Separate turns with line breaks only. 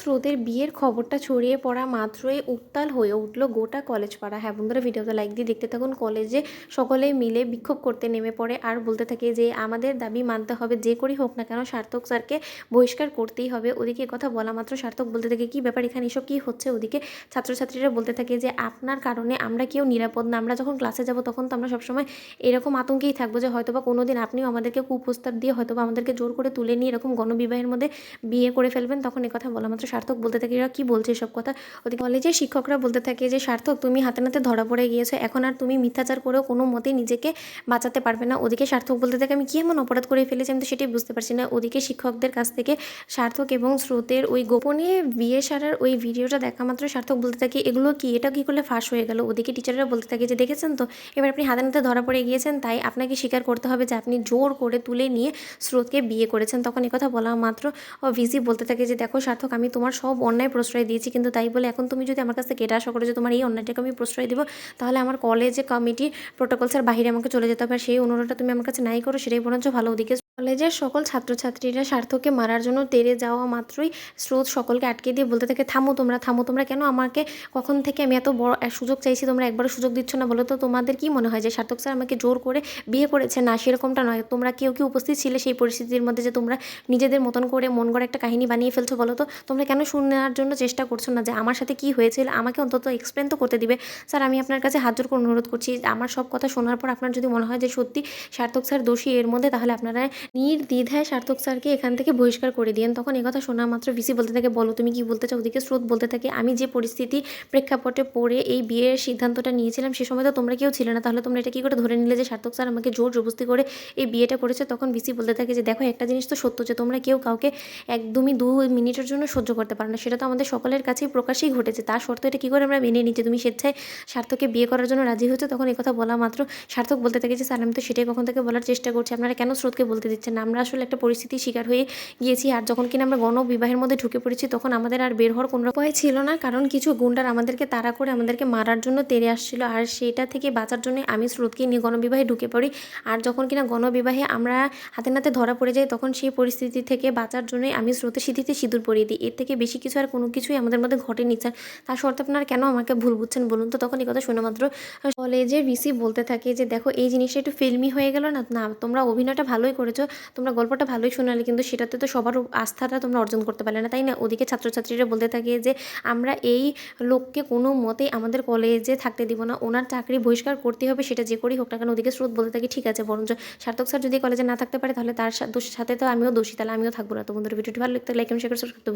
স্রোতের বিয়ের খবরটা ছড়িয়ে পড়া মাত্রই উত্তাল হয়ে উঠল গোটা কলেজ পাড়া হ্যাঁ বন্ধুরা, ভিডিওটা লাইক দিয়ে দেখতে থাকুন। কলেজে সকলে মিলে বিক্ষোভ করতে নেমে পড়ে। আর বলতে থাকে যে, আমাদের দাবি মানতে হবে যে করেই হোক না কেন, সার্থক স্যারকে বহিষ্কার করতেই হবে। ওদিকে কথা বলা মাত্র সার্থক বলতে থাকে, কী ব্যাপার এখানে এসব কী হচ্ছে? ওদিকে ছাত্রছাত্রীরা বলতে থাকে যে, আপনার কারণে আমরা কেউ নিরাপদ না। আমরা যখন ক্লাসে যাব তখন তো আমরা সবসময় এরকম আতঙ্কেই থাকব যে, হয়তোবা কোনো দিন আপনিও আমাদেরকে কুপ্রস্তাব দিয়ে হয়তোবা আমাদেরকে জোর করে তুলে নিয়ে এরকম গণবিবাহের মধ্যে বিয়ে করে ফেলবেন। তখন কথা বলা মাত্র সার্থক বলতে থাকে, এরা কী বলছে এসব কথা? ওদিকে কলেজের শিক্ষকরা বলতে থাকে যে, সার্থক, তুমি হাতে নাতে ধরা পড়ে গিয়েছো, এখন আর তুমি মিথ্যাচার করেও কোনো মতেই নিজেকে বাঁচাতে পারবে না। ওদিকে সার্থক বলতে থাকে, আমি কী এমন অপরাধ করে ফেলেছি আমি তো সেটাই বুঝতে পারছি না। ওদিকে শিক্ষকদের কাছ থেকে সার্থক এবং স্রোতের ওই গোপনে বিয়ে সারার ওই ভিডিওটা দেখা মাত্র সার্থক বলতে থাকে, এগুলো কি, এটা কী করলে ফাঁস হয়ে গেল? ওদিকে টিচাররা বলতে থাকে যে, দেখেছেন তো, এবার আপনি হাতে নাতে ধরা পড়ে গিয়েছেন, তাই আপনাকে স্বীকার করতে হবে যে, আপনি জোর করে তুলে নিয়ে স্রোতকে বিয়ে করেছেন। তখন কথা বলা মাত্র ভিজি বলতে থাকে যে, দেখো সার্থক, আমি তোমার সব অন্যায় প্রশ্রয় দিয়েছি, কিন্তু তাই বলে এখন তুমি যদি আমার কাছ থেকে এটা আশা করো যে তোমার এই অন্যায়টাকে আমি প্রশ্রয় দেবো, তাহলে আমার কলেজে, কমিটি প্রোটোকলসের বাহিরে আমাকে চলে যেতে হবে। আর সেই অনুরোধটা তুমি আমার কাছে নাই করো, সেটাই বরঞ্চ ভালো ওদিকে কলেজের সকল ছাত্রছাত্রীরা সার্থককে মারার জন্য তেরে যাওয়া মাত্রই স্রোত সকলকে আটকে দিয়ে বলতে থাকে, থামো তোমরা থামো তোমরা, কেন আমাকে কখন থেকে আমি এত বড় সুযোগ চাইছি? তোমরা একবারও সুযোগ দিচ্ছ না বলো তো, তোমাদের কি মনে হয় যে সার্থক স্যার আমাকে জোর করে বিয়ে করেছে? না, সেরকমটা নয়। তোমরা কেউ কি উপস্থিত ছিলে সেই পরিস্থিতির মধ্যে যে তোমরা নিজেদের মতন করে মন গড়া একটা কাহিনী বানিয়ে ফেলছো বলো তো? তোমরা কেন শোনার জন্য চেষ্টা করছ না যে আমার সাথে কি হয়েছিল? আমাকে অন্তত এক্সপ্লেন তো করতে দিবে। স্যার, আমি আপনার কাছে হাত জোর করে অনুরোধ করছি, আমার সব কথা শোনার পর আপনার যদি মনে হয় যে সত্যি সার্থক স্যার দোষী এর মধ্যে, তাহলে আপনারা নির্দ্বিধায় সার্থক স্যারকে এখান থেকে বহিষ্কার করে দিন তখন কথা শোনা মাত্র ভিসি বলতে থাকে, বলো, তুমি কি বলতে চাও? ওদিকে স্রোত বলতে থাকে, আমি যে পরিস্থিতি প্রেক্ষাপটে পড়ে এই বিয়ের সিদ্ধান্তটা নিয়েছিলাম, সে সময় তো তোমরা কেউ ছিল না। তাহলে তোমরা এটা কী করে ধরে নিলে যে সার্থক স্যার আমাকে জোর জবস্তি করে এই বিয়েটা করেছে? তখন ভিসি বলতে থাকে যে, দেখো, একটা জিনিস তো সত্য যে, তোমরা কেউ কাউকে একদমই দু মিনিটের জন্য সহ্য করতে পারো না। সেটা তো আমাদের সকলের কাছেই প্রকাশেই ঘটেছে। তার শর্ত এটা কী করে আমরা মেনে নিচ্ছি তুমি স্বেচ্ছায় সার্থককে বিয়ে করার জন্য রাজি হয়েছে? তখন কথা বলা মাত্র সার্থক বলতে থাকে যে, স্যার, আমি তো সেটাই কখন থেকে বলার চেষ্টা করছি। আপনারা কেন স্রোতকে বলতে দিচ্ছেন। আমরা আসলে একটা পরিস্থিতির শিকার হয়ে গিয়েছি আর যখন কিনা আমরা গণবিবাহের মধ্যে ঢুকে পড়েছি, তখন আমাদের আর বের হওয়ার কোনো উপায় ছিল না। কারণ কিছু গুন্ডার আমাদেরকে তাড়া করে আমাদেরকে মারার জন্য তেরে আসছিল আর সেটা থেকে বাঁচার জন্য আমি স্রোতকে নিয়ে গণবিবাহে ঢুকে পড়ি। আর যখন কিনা গণবিবাহে আমরা হাতে নাতে ধরা পড়ে যাই, তখন সেই পরিস্থিতি থেকে বাঁচার জন্যই আমি স্রোতের স্মৃতিতে সিঁদুর পরিয়ে দিই। এর থেকে বেশি কিছু আর কোনো কিছুই আমাদের মধ্যে ঘটেনি। স্যার, তার সত্ত্বে আপনারা কেন আমাকে ভুল বুঝছেন বলুন তো? তখন এই কথা শুনে মাত্র কলেজের ভিসি বলতে থাকে যে, দেখো, এই জিনিসটা একটু ফিল্মি হয়ে গেল না? না, তোমরা অভিনয়টা ভালোই করেছ। তোমরা গল্পটা ভালোই শোনালে, কিন্তু সেটাতে তো সবার আস্থাটা তোমরা অর্জন করতে পারলে না, তাই না? ওদিকে ছাত্রছাত্রীরা বলতে থাকে যে, আমরা এই লোককে কোনো মতেই আমাদের কলেজে থাকতে দিব না, ওনার চাকরি বহিষ্কার করতে হবে, সেটা যে করেই হোক না কেন। ওদিকে স্রোত বলতে থাকে, ঠিক আছে, বরঞ্চ সার্থক স্যার যদি কলেজে না থাকতে পারে, তাহলে তার সাথে তো আমিও দোষী, তাহলে আমিও থাকব না। তো বন্ধুরা, ভিডিওটি ভালো লাগতে লাইক এবং শেয়ার করতে